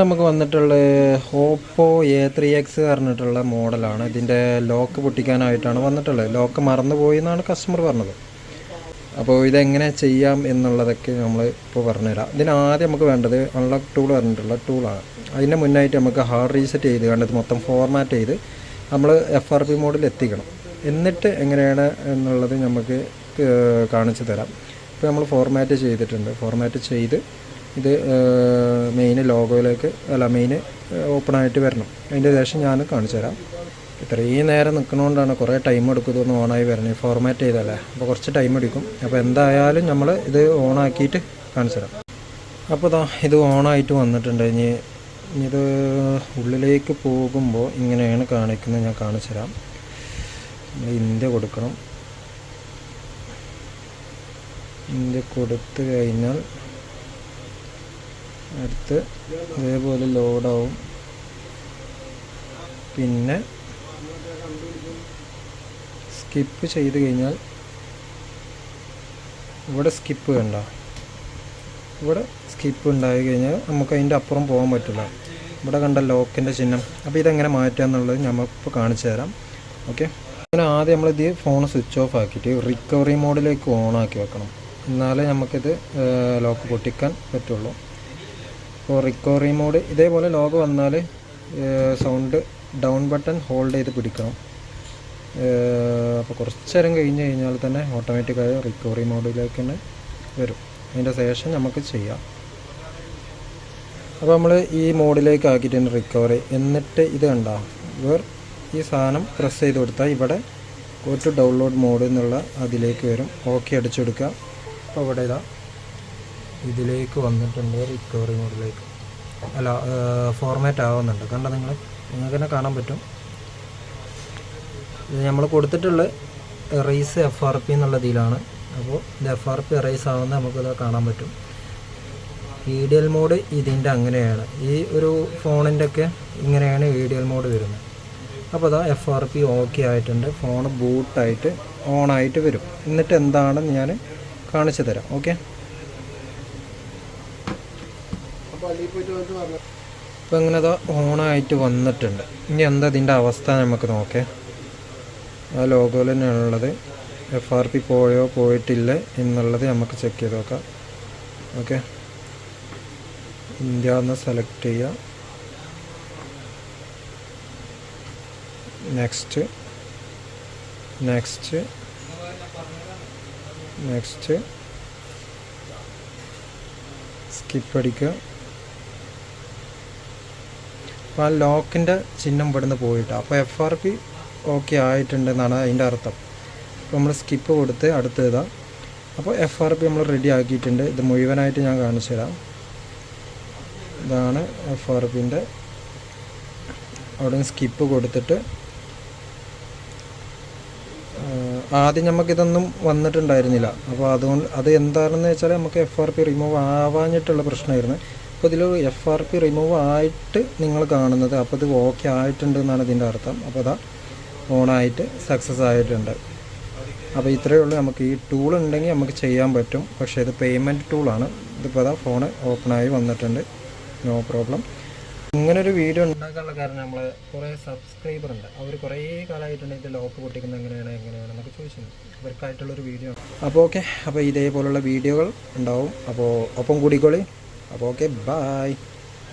നമുക്ക് വന്നിട്ടുള്ള Oppo A three X പറഞ്ഞിട്ടുള്ള മോഡലാണ്. ഇതിന്റെ ലോക്ക് പൊട്ടിക്കാനായിട്ടാണ് വന്നിട്ടുള്ളത്. ലോക്ക് മറന്നുപോയി എന്നാണ് കസ്റ്റമർ പറഞ്ഞത്. അപ്പോൾ ഇതെങ്ങനെ ചെയ്യാം എന്നുള്ളതൊക്കെ നമ്മൾ ഇപ്പോൾ പറഞ്ഞുതരാം. ഇതിന് ആദ്യം നമുക്ക് വേണ്ടത് അൺലോക്ക് ടൂൾ പറഞ്ഞിട്ടുള്ള ടൂളാണ് അതിന്റെ മുന്നായിട്ട് നമുക്ക് ഹാർഡ് റീസെറ്റ് ചെയ്ത് കണ്ടത് മൊത്തം ഫോർമാറ്റ് ചെയ്ത് നമ്മൾ എഫ് ആർ പി മോഡിൽ എത്തിക്കണം. എന്നിട്ട് എങ്ങനെയാണ് എന്നുള്ളത് നമുക്ക് കാണിച്ചു തരാം. ഇപ്പോൾ നമ്മൾ ഫോർമാറ്റ് ചെയ്തിട്ടുണ്ട്. ഫോർമാറ്റ് ചെയ്ത് ഇത് മെയിൻ ലോഗോയിലേക്ക് അല്ല മെയിൻ ഓപ്പൺ ആയിട്ട് വരണം. അതിന്റെ ശേഷം ഞാൻ കാണിച്ചു തരാം. ഇത്രയും നേരം നിൽക്കുന്നതുകൊണ്ടാണ് കുറേ ടൈം എടുക്കും ഓണായി വരണേ. ഫോർമാറ്റ് ചെയ്തല്ലേ? അപ്പോൾ കുറച്ച് ടൈം എടുക്കും. അപ്പോൾ എന്തായാലും നമ്മൾ ഇത് ഓണാക്കിയിട്ട് കാണിച്ചു തരാം. അപ്പോൾ ഇതാ ഇത് ഓണായിട്ട് വന്നിട്ടുണ്ട്. ഇനി ഇത് ഉള്ളിലേക്ക് പോകുമ്പോൾ ഇങ്ങനെയാണ് കാണിക്കുന്നത്. ഞാൻ കാണിച്ചു തരാം. നമ്മൾ ഇന്ത്യ കൊടുക്കണം. ഇന്ത്യ കൊടുത്തു കഴിഞ്ഞാൽ അടുത്ത് ഇതേപോലെ ലോഡാവും. പിന്നെ സ്കിപ്പ് ചെയ്ത് കഴിഞ്ഞാൽ ഇവിടെ സ്കിപ്പ് കണ്ട. ഇവിടെ സ്കിപ്പ് ഉണ്ടായി കഴിഞ്ഞാൽ നമുക്ക് അതിന്റെ അപ്പുറം പോകാൻ പറ്റില്ല. ഇവിടെ കണ്ട ലോക്കിന്റെ ചിഹ്നം. അപ്പോൾ ഇതെങ്ങനെ മാറ്റുക എന്നുള്ളത് നമ്മളിപ്പോൾ കാണിച്ചു തരാം. ഓക്കെ? അങ്ങനെ ആദ്യം നമ്മളിത് ഫോൺ സ്വിച്ച് ഓഫ് ആക്കിയിട്ട് റിക്കവറി മോഡിലേക്ക് ഓൺ ആക്കി വെക്കണം. എന്നാലേ നമുക്കിത് ലോക്ക് പൊട്ടിക്കാൻ പറ്റുള്ളൂ. അപ്പോൾ റിക്കവറി മോഡ് ഇതേപോലെ ലോഗ് വന്നാൽ സൗണ്ട് ഡൗൺ ബട്ടൺ ഹോൾഡ് ചെയ്ത് പിടിക്കണം. അപ്പോൾ കുറച്ച് നേരം കഴിഞ്ഞ് കഴിഞ്ഞാൽ തന്നെ ഓട്ടോമാറ്റിക്കായി റിക്കവറി മോഡിലേക്ക് തന്നെ വരും. അതിന്റെ ശേഷം നമുക്ക് ചെയ്യാം. അപ്പോൾ നമ്മൾ ഈ മോഡിലേക്ക് ആക്കിയിട്ടുണ്ട് റിക്കവറി എന്നിട്ട് ഇത് കണ്ട ഇവർ ഈ സാധനം പ്രസ് ചെയ്ത് കൊടുത്താൽ ഇവിടെ ടു ഡൗൺലോഡ് മോഡ് എന്നുള്ള അതിലേക്ക് വരും. ഓക്കെ അടിച്ചെടുക്കുക അപ്പോൾ ഇവിടെ ഇതാ ഇതിലേക്ക് വന്നിട്ടുണ്ട് റിക്കവറി മോഡിലേക്ക് അല്ല ഫോർമാറ്റ് ആവുന്നുണ്ട്. കണ്ടോ നിങ്ങൾ നിങ്ങൾക്ക് തന്നെ കാണാൻ പറ്റും. ഇത് നമ്മൾ കൊടുത്തിട്ടുള്ള റൈസ് എഫ് ആർ പി എന്നുള്ള ഇതിലാണ്. അപ്പോൾ ഇത് എഫ് ആർ പി റൈസ് ആവുന്ന നമുക്കിത് കാണാൻ പറ്റും. ഇ ഡി എൽ മോഡ് ഇതിന്റെ അങ്ങനെയാണ്. ഈ ഒരു ഫോണിന്റെ ഒക്കെ ഇങ്ങനെയാണ് ഇ ഡി എൽ മോഡ് വരുന്നത്. അപ്പോൾ അതാ എഫ് ആർ പി ഓക്കെ ആയിട്ടുണ്ട്. ഫോൺ ബൂട്ടായിട്ട് ഓണായിട്ട് വരും. എന്നിട്ട് എന്താണെന്ന് ഞാൻ കാണിച്ചു തരാം. ഓക്കെ അപ്പോൾ ഇങ്ങനെ ഓൺ ഓണായിട്ട് വന്നിട്ടുണ്ട്. ഇനി എന്താ ഇതിന്റെ അവസ്ഥ നമുക്ക് നോക്കേ. ആ ലോഗോയിൽ തന്നെയാണുള്ളത് എഫ് ആർ പി പോയോ പോയിട്ടില്ല എന്നുള്ളത് നമുക്ക് ചെക്ക് ചെയ്ത് നോക്കാം. ഓക്കെ. ഇന്ത്യ എന്ന് സെലക്ട് ചെയ്യുക നെക്സ്റ്റ് നെക്സ്റ്റ് നെക്സ്റ്റ് സ്കിപ്പ് അടിക്കുക. അപ്പോൾ ആ ലോക്കിന്റെ ചിഹ്നം ഇവിടുന്ന് പോയിട്ട്. അപ്പോൾ എഫ് ആർ പി ഓക്കെ ആയിട്ടുണ്ടെന്നാണ് അതിന്റെ അർത്ഥം. അപ്പോൾ നമ്മൾ സ്കിപ്പ് കൊടുത്ത് അടുത്ത് ഇതാ. അപ്പോൾ എഫ് ആർ പി നമ്മൾ റെഡി ആക്കിയിട്ടുണ്ട്. ഇത് മുഴുവനായിട്ട് ഞാൻ കാണിച്ചു തരാം. ഇതാണ് എഫ് ആർ പിന്റെ അവിടെ സ്കിപ്പ് കൊടുത്തിട്ട് ആദ്യം നമുക്കിതൊന്നും വന്നിട്ടുണ്ടായിരുന്നില്ല. അപ്പോൾ അതുകൊണ്ട് അത് എന്താണെന്ന് വെച്ചാൽ നമുക്ക് എഫ് ആർ പി റിമൂവ് ആവാഞ്ഞിട്ടുള്ള പ്രശ്നമായിരുന്നു. അപ്പോൾ ഇതിൽ എഫ് ആർ പി റിമൂവ് ആയിട്ട് നിങ്ങൾ കാണുന്നത്. അപ്പോൾ ഇത് ഓക്കെ ആയിട്ടുണ്ട് എന്നാണ് ഇതിന്റെ അർത്ഥം. അപ്പോൾ അതാ ഓണായിട്ട് സക്സസ് ആയിട്ടുണ്ട്. അപ്പോൾ ഇത്രയേ ഉള്ളൂ. നമുക്ക് ഈ ടൂൾ ഉണ്ടെങ്കിൽ നമുക്ക് ചെയ്യാൻ പറ്റും. പക്ഷേ ഇത് പേയ്മെന്റ് ടൂളാണ് ഇതിപ്പോൾ അതാ ഫോൺ ഓപ്പണായി വന്നിട്ടുണ്ട്. നോ പ്രോബ്ലം ഇങ്ങനൊരു വീഡിയോ ഉണ്ടാക്കാനുള്ള കാരണം നമ്മൾ കുറേ സബ്സ്ക്രൈബർ ഉണ്ട്. അവർ കുറേ കാലമായിട്ടുണ്ട് ഇത് ലോക്ക് പൊട്ടിക്കുന്നത് എങ്ങനെയാണ് എങ്ങനെയാണ് എന്നൊക്കെ ചോദിച്ചിട്ടുണ്ട്. അവർക്കായിട്ടുള്ളൊരു വീഡിയോ ആണ്. അപ്പോൾ ഓക്കെ അപ്പോൾ ഇതേപോലുള്ള വീഡിയോകൾ ഉണ്ടാവും. അപ്പോൾ ഒപ്പം കൂടിക്കോളി. അപ്പോൾ ഓക്കെ ബായ്